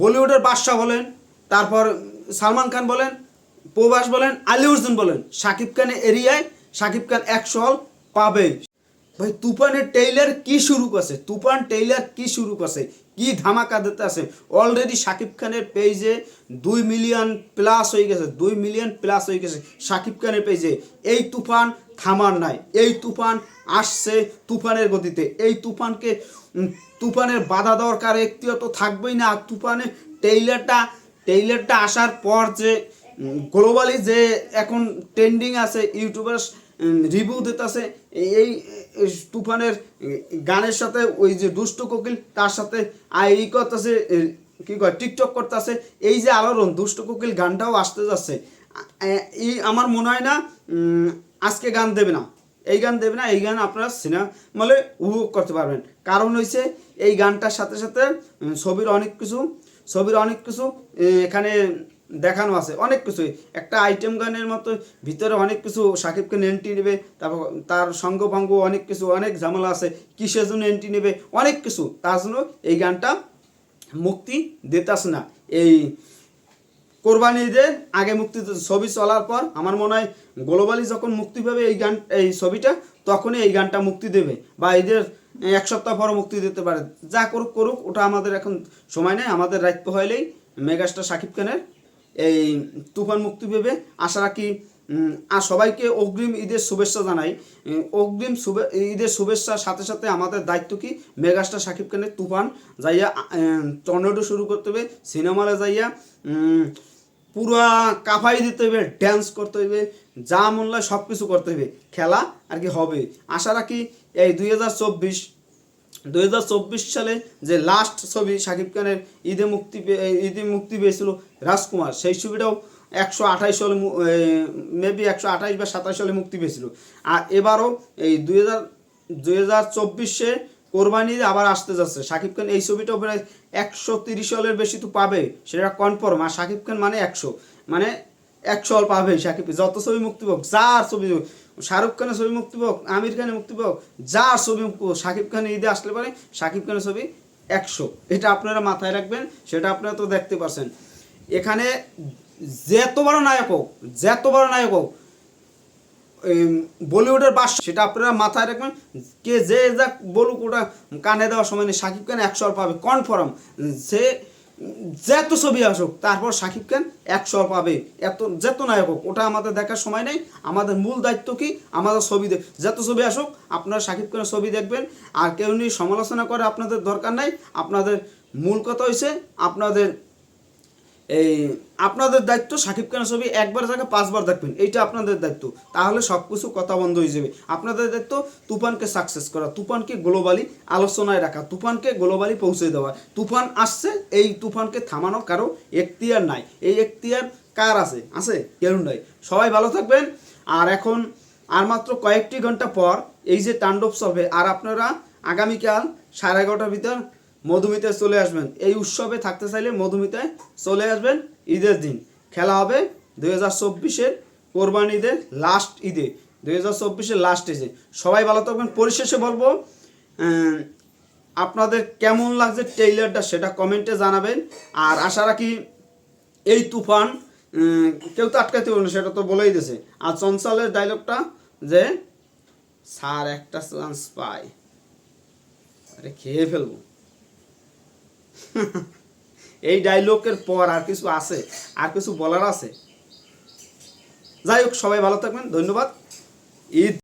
বলিউডের বাদশাহ বলেন, তারপর সালমান খান বলেন প্রবাস বলেন, আলী অর্জুন বলেন শাকিব খানের এরিয়ায় শাকিব খান একশো হল পাবে ভাই তুফানের টেইলার কি শুরু করছে? তুফান টেইলার কি শুরু করছে? কি ধামাকা দিতে আছে? অলরেডি শাকিব খানের পেজে দুই মিলিয়ন প্লাস হয়ে গেছে, দুই মিলিয়ন প্লাস হয়ে গেছে শাকিব খানের পেজে এই তুফান থামার নাই। এই তুফান আসছে তুফানের গতিতে। এই তুফানকে তুফানের বাধা দরকার একটিও তো থাকবেই না। আর তুফানের টেইলারটা টেইলারটা আসার পর যে গ্লোবালি যে এখন ট্রেন্ডিং আছে ইউটিউবার রিভিউ দিতেছে, এই তুফানের, গানের সাথে ওই যে দুষ্টু কোকিল, তার সাথে আই করতেছে কি কয় টিকটক করতেছে, এই যে আলোড়ন, দুষ্টু কোকিল গানটাও আসতে যাচ্ছে। এই আমার মনে হয় না আজকে গান দেবে না। এই গান দেবে না, এই গান আপনারা সিনেমা মলে উপভোগ করতে পারবেন। কারণ হয়েছে এই গানটার সাথে সাথে ছবির অনেক কিছু, ছবির অনেক কিছু এখানে দেখানো আছে। অনেক কিছুই। একটা আইটেম গানের মতো, ভিতরে অনেক কিছু সাকিবকে এন্ট্রি নেবে, তারপর তার সঙ্গ ভঙ্গ অনেক কিছু, অনেক ঝামেলা আছে, কিসের জন্য এন্ট্রি নেবে, অনেক কিছু। তার জন্য এই গানটা মুক্তি দিতেছে না। এই কোরবানি ঈদের আগে মুক্তি ছবি চলার পর আমার মনে হয় গ্লোবালি যখন মুক্তি পাবে এই গান এই ছবিটা, তখনই এই গানটা মুক্তি দেবে বা ঈদের এক সপ্তাহ পর মুক্তি দিতে পারে। যা করুক করুক, ওটা আমাদের এখন সময় নেই, আমাদের দায়িত্ব হইলেই মেগাস্টার শাকিব খানের এই তুফান মুক্তি পেবে। আশা রাখি আর সবাইকে অগ্রিম ঈদের শুভেচ্ছা জানাই। অগ্রিম শুভে ঈদের শুভেচ্ছার সাথে সাথে আমাদের দায়িত্ব কি? মেগাস্টার শাকিব খানের তুফান যাইয়া টর্নেডো শুরু করতে হবে, সিনেমালে যাইয়া পুরা কাফাই দিতে হবে ড্যান্স করতে হবে যা মূল্য সব কিছু করতে হবে খেলা আর কি হবে। আশা রাখি এই দুই হাজার চব্বিশ, দুই হাজার চব্বিশ সালে যে লাস্ট ছবি শাকিব খানের ঈদে মুক্তি ঈদে মুক্তি পেয়েছিল রাজকুমার, সেই ছবিটাও একশো আঠাইশ সালে মেবি একশো আঠাইশ বা সাতাশ সালে মুক্তি পেয়েছিল। আর এবারও এই দুই হাজার দুই হাজার চব্বিশে কোরবানি আবার আসতে যাচ্ছে। শাকিব খান এই ছবিটা প্রায় একশো তিরিশ সালের বেশি তো পাবে, সেটা কনফার্ম আর শাকিব খান মানে একশো মানে একশো হল পাবে শাকিব। যত ছবি মুক্তি পাক, যার ছবি, শাহরুখ খানের ছবি মুক্তি পাক, আমির খানের মুক্তি পাক, যার ছবি শাকিব খানের ঈদে আসলে পারে শাকিব খানের ছবি একশো। এটা আপনারা মাথায় রাখবেন, সেটা আপনারা তো দেখতে পারছেন। এখানে যত বড় নায়ক হোক, যত বড় নায়ক হোক বলিউডের বাস সেটা আপনারা মাথায় রাখবেন, কে যে যা বলুক ওটা কানে দেওয়ার সময় নেই। শাকিব খান একশো পাবে কনফার্ম সে যত ছবি আসুক, তারপর শাকিব খান একশো পাবে। এত, যত নায়ক হোক, ওটা আমাদের দেখার সময় নেই। আমাদের মূল দায়িত্ব কি? আমাদের ছবি দেখ যত ছবি আসুক, আপনারা শাকিব খানের ছবি দেখবেন। আর কেউ নিয়ে সমালোচনা করে আপনাদের দরকার নাই। আপনাদের মূল কথা হয়েছে আপনাদের এই আপনাদের দায়িত্ব সাকিব খানের ছবি একবার জায়গায় পাঁচবার দেখবেন, এইটা আপনাদের দায়িত্ব। তাহলে সব কিছু কথা বন্ধ হয়ে যাবে। আপনাদের দায়িত্ব তুফানকে সাকসেস করা, তুফানকে গ্লোবালি আলোচনায় রাখা, তুফানকে গ্লোবালি পৌঁছে দেওয়া। তুফান আসছে, এই তুফানকে থামানো কারও এখতিয়ার নাই। এই এখতিয়ার কার আছে? আছে কেউ নাই সবাই ভালো থাকবেন। আর এখন আর মাত্র কয়েকটি ঘণ্টা পর এই যে তাণ্ডব চলবে, আর আপনারা আগামীকাল সাড়ে এগারোটার ভিতর মধুমিতায় চলে আসবেন। এই উৎসবে থাকতে চাইলে মধুমিতায় চলে আসবেন ঈদের দিন। খেলা হবে দুই হাজার চব্বিশের কোরবানি ঈদের লাস্ট ঈদে। দুই হাজার চব্বিশের লাস্ট ঈদে। সবাই ভালো থাকবেন। পরিশেষে বলব আপনাদের কেমন লাগছে টেইলারটা সেটা কমেন্টে জানাবেন। আর আশা রাখি এই তুফান কেউ তো আটকাতে পারবে সেটা তো বলেই দিয়েছে। আর চঞ্চলের ডায়লগটা যে, স্যার, একটা চান্স পাই। আরে খেয়ে ফেলব। এই ডায়লগের পর আর কিছু আছে, আর কিছু বলার আছে? যাই হোক, সবাই ভালো থাকবেন, ধন্যবাদ। ঈদ!